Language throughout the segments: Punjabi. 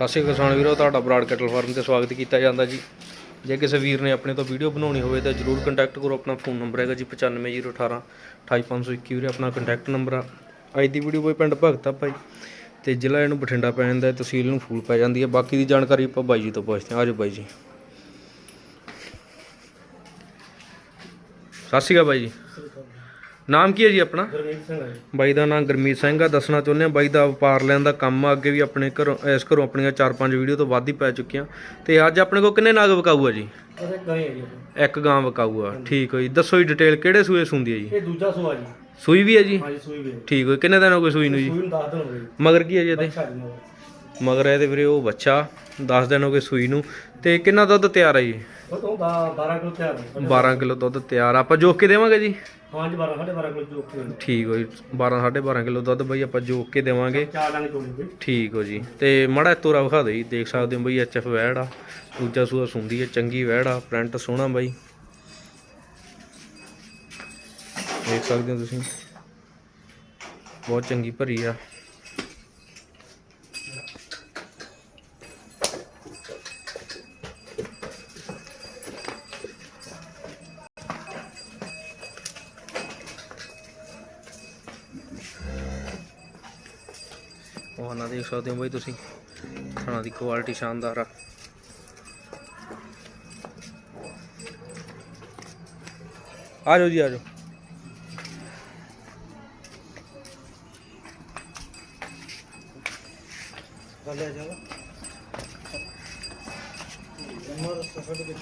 ਸਤਿ ਸ਼੍ਰੀ ਅਕਾਲ ਕਿਸਾਨ ਵੀਰੋ, ਤੁਹਾਡਾ ਬਰਾੜ ਕੈਟਲ ਫਾਰਮ ਤੇ ਸਵਾਗਤ ਕੀਤਾ ਜਾਂਦਾ ਜੀ। ਜੇ ਕਿਸੇ ਵੀਰ ਨੇ ਆਪਣੇ ਤੋਂ ਵੀਡੀਓ ਬਣਾਉਣੀ ਹੋਵੇ ਤਾਂ ਜਰੂਰ ਕੰਟੈਕਟ ਕਰੋ, ਆਪਣਾ ਫੋਨ ਨੰਬਰ ਹੈਗਾ ਜੀ 95018 28521 ਵੀਰੇ, ਆਪਣਾ ਕੰਟੈਕਟ ਨੰਬਰ ਆ। ਅੱਜ ਦੀ ਵੀਡੀਓ ਕੋਈ ਪਿੰਡ ਭਗਤਾ ਭਾਈ, ਤੇ ਜ਼ਿਲ੍ਹਾ ਇਹਨੂੰ ਬਠਿੰਡਾ ਪੈ ਜਾਂਦਾ, ਤਹਿਸੀਲ ਨੂੰ ਫੂਲ ਪੈ ਜਾਂਦੀ ਹੈ ਬਾਕੀ ਦੀ ਜਾਣਕਾਰੀ ਆਪਾਂ ਬਾਈ ਜੀ ਤੋਂ ਪੁੱਛਦੇ ਹਾਂ। ਆਜੋ ਬਾਈ ਜੀ। ਸਤਿ ਸ਼੍ਰੀ ਅਕਾਲ ਬਾਈ ਜੀ। ਨਾਮ ਕੀ ਹੈ ਜੀ ਆਪਣਾ? ਗੁਰਮੀਤ ਸਿੰਘ ਹੈ ਬਾਈ ਦਾ ਨਾਮ ਗੁਰਮੀਤ ਸਿੰਘ ਆ ਦੱਸਣਾ ਚਾਹੁੰਦੇ ਆ ਬਾਈ ਦਾ ਵਪਾਰ ਲੈਣ ਦਾ ਕੰਮ ਆ ਅੱਗੇ ਵੀ ਆਪਣੇ ਘਰੋਂ ਇਸ ਘਰੋਂ ਆਪਣੀਆਂ 4-5 ਵੀਡੀਓ ਤੋਂ ਵੱਧ ਹੀ ਪੈ ਚੁੱਕੀਆਂ। ਤੇ ਅੱਜ ਆਪਣੇ ਕੋਲ ਕਿੰਨੇ ਨਾਗ ਵਿਕਾਊ ਆ ਜੀ? ਉਹਦੇ ਗਏ ਜੀ। ਇੱਕ ਗਾਂ ਵਿਕਾਊ ਆ ਠੀਕ ਹੋ ਜੀ ਦੱਸੋ ਜੀ ਡਿਟੇਲ ਕਿਹੜੇ ਸੂਏ ਸੁੰਦੀ ਹੈ ਜੀ? ਇਹ ਦੂਜਾ ਸੂਆ ਜੀ। ਸੂਈ ਵੀ ਹੈ ਜੀ? ਹਾਂਜੀ ਸੂਈ ਵੀ ਠੀਕ ਹੋ ਕਿੰਨੇ ਦਿਨ ਹੋ ਗਏ ਸੂਈ ਨੂੰ ਜੀ? ਸੂਈ ਨੂੰ 10 ਦਿਨ ਹੋ ਗਏ ਮਗਰ ਕੀ ਹੈ ਜੀ ਇਹਦੇ? ਅੱਛਾ ਜੀ ਮਗਰ। ਮਗਰ ਇਹਦੇ ਵੀਰੇ ਉਹ ਬੱਚਾ 10 ਦਿਨ ਹੋ ਗਏ ਸੂਈ ਨੂੰ। ਤੇ ਕਿੰਨਾ ਦੁੱਧ ਤਿਆਰ ਹੈ ਜੀ? ਉਹ ਤੋਂ 12 ਕਿਲੋ ਤਿਆਰ ਹੈ 12 ਕਿਲੋ ਦੁੱਧ ਤਿਆਰ। ਆਪਾਂ ਜੋਕ ਕੇ ਦੇਵਾਂਗੇ ਜੀ? ਹਾਂਜੀ 12 12.5 ਕਿਲੋ ਕਿ ਠੀਕ ਹੋ ਜੀ 12 12.5 ਕਿਲੋ ਦੁੱਧ ਬਈ ਆਪਾਂ ਜੋਕ ਕੇ ਦੇਵਾਂਗੇ। ਚਾਰ ਡੰਗ ਚੋਲੀ ਵੀ ਠੀਕ ਹੋ ਜੀ। ਤੇ ਮੜਾ ਤੋਰਾ ਵਿਖਾ ਦਿਓ ਜੀ ਦੇਖ ਸਕਦੇ ਹੋ ਬਈ ਐਚਐਫ ਵੈੜ ਆ। ਦੂਜਾ ਸੂਆ ਸੁੰਦੀ ਹੈ ਚੰਗੀ ਵੈੜ ਆ ਪ੍ਰਿੰਟ ਸੋਹਣਾ ਬਾਈ। ਦੇਖ ਸਕਦੇ ਹੋ ਤੁਸੀਂ। ਬਹੁਤ ਚੰਗੀ ਭਰੀ ਆ। ਉਹ ਦੇਖ ਸਕਦੇ ਹੋ ਬਈ ਤੁਸੀਂ। ਖਾਣਾ ਦੀ ਕੁਆਲਿਟੀ ਸ਼ਾਨਦਾਰ ਆ। ਆ ਜਾਓ ਜੀ, ਆ ਜਾਓ। ਥੱਲੇ ਆ ਨੰਬਰ ਸਫਰ ਦੇ ਵਿੱਚ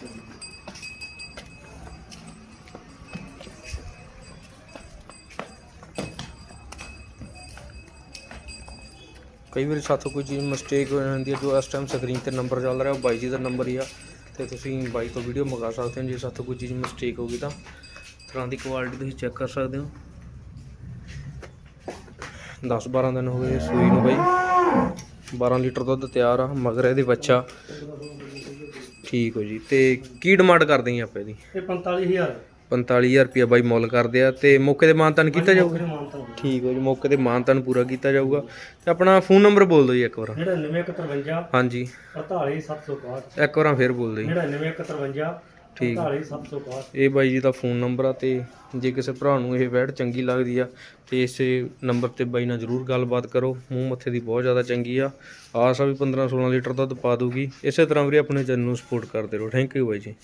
ਕਈ ਵਾਰੀ ਸਾਥੋਂ ਕੋਈ ਚੀਜ਼ ਮਿਸਟੇਕ ਹੋ ਜਾਂਦੀ ਹੈ ਜੋ ਇਸ ਟਾਈਮ ਸਕਰੀਨ ਤੇ ਨੰਬਰ ਚੱਲ ਰਿਹਾ ਉਹ ਬਾਈ ਜੀ ਦਾ ਨੰਬਰ ਹੀ ਆ ਤੇ ਤੁਸੀਂ ਬਾਈ ਤੋਂ ਵੀਡੀਓ ਮੰਗਾ ਸਕਦੇ ਹੋ ਜੇ ਸਾਥੋਂ ਕੋਈ ਚੀਜ਼ ਮਿਸਟੇਕ ਹੋ ਗਈ ਤਾਂ। ਤਰ੍ਹਾਂ ਦੀ ਕੁਆਲਿਟੀ ਤੁਸੀਂ ਚੈੱਕ ਕਰ ਸਕਦੇ ਹੋ। 10 12 ਦਿਨ ਹੋ ਗਏ ਸੂਈ ਨੂੰ ਬਾਈ। 12 ਲੀਟਰ ਦੁੱਧ ਤਿਆਰ ਆ ਮਗਰ ਇਹਦੇ ਬੱਚਾ ਠੀਕ ਹੋ ਜੀ ਤੇ ਕੀ ਡਿਮਾਂਡ ਕਰਦੇ ਜੀ ਆਪਾਂ ਇਹਦੀ? ਇਹ 45000 45000 ਰੁਪਇਆ ਬਾਈ ਮੁੱਲ ਕਰਦੇ ਆ ਤੇ ਮੌਕੇ ਤੇ ਮਾਨਤਨ ਕੀਤਾ ਜਾਊਗਾ। ਠੀਕ ਹੋ ਜੀ ਮੌਕੇ ਤੇ ਮਾਨਤਨ ਪੂਰਾ ਕੀਤਾ ਜਾਊਗਾ। ਤੇ ਆਪਣਾ ਫੋਨ ਨੰਬਰ ਬੋਲ ਦਿਓ ਜੀ ਇੱਕ ਵਾਰ। 9953 ਹਾਂਜੀ। 48761 ਇੱਕ ਵਾਰਾਂ ਫੇਰ ਬੋਲ ਦਿਓ ਜੀ। 9953 ਠੀਕ। 48761 ਇਹ ਬਾਈ ਜੀ ਦਾ ਫੋਨ ਨੰਬਰ ਆ ਤੇ ਜੇ ਕਿਸੇ ਭਰਾ ਨੂੰ ਇਹ ਵੈਡ ਚੰਗੀ ਲੱਗਦੀ ਆ ਤੇ ਇਸੇ ਨੰਬਰ ਤੇ ਬਾਈ ਨਾਲ ਜਰੂਰ ਗੱਲਬਾਤ ਕਰੋ। ਮੂੰਹ ਮੱਥੇ ਦੀ ਬਹੁਤ ਜ਼ਿਆਦਾ ਚੰਗੀ ਆ। ਆਸ ਆ ਵੀ 15 16 ਲੀਟਰ ਦੁੱਧ ਪਾ ਦੂਗੀ ਇਸੇ ਤਰ੍ਹਾਂ ਵੀਰੇ ਆਪਣੇ ਚੈਨਲ ਨੂੰ ਸਪੋਰਟ ਕਰਦੇ ਰਹੋ। ਥੈਂਕ ਯੂ ਬਾਈ ਜੀ।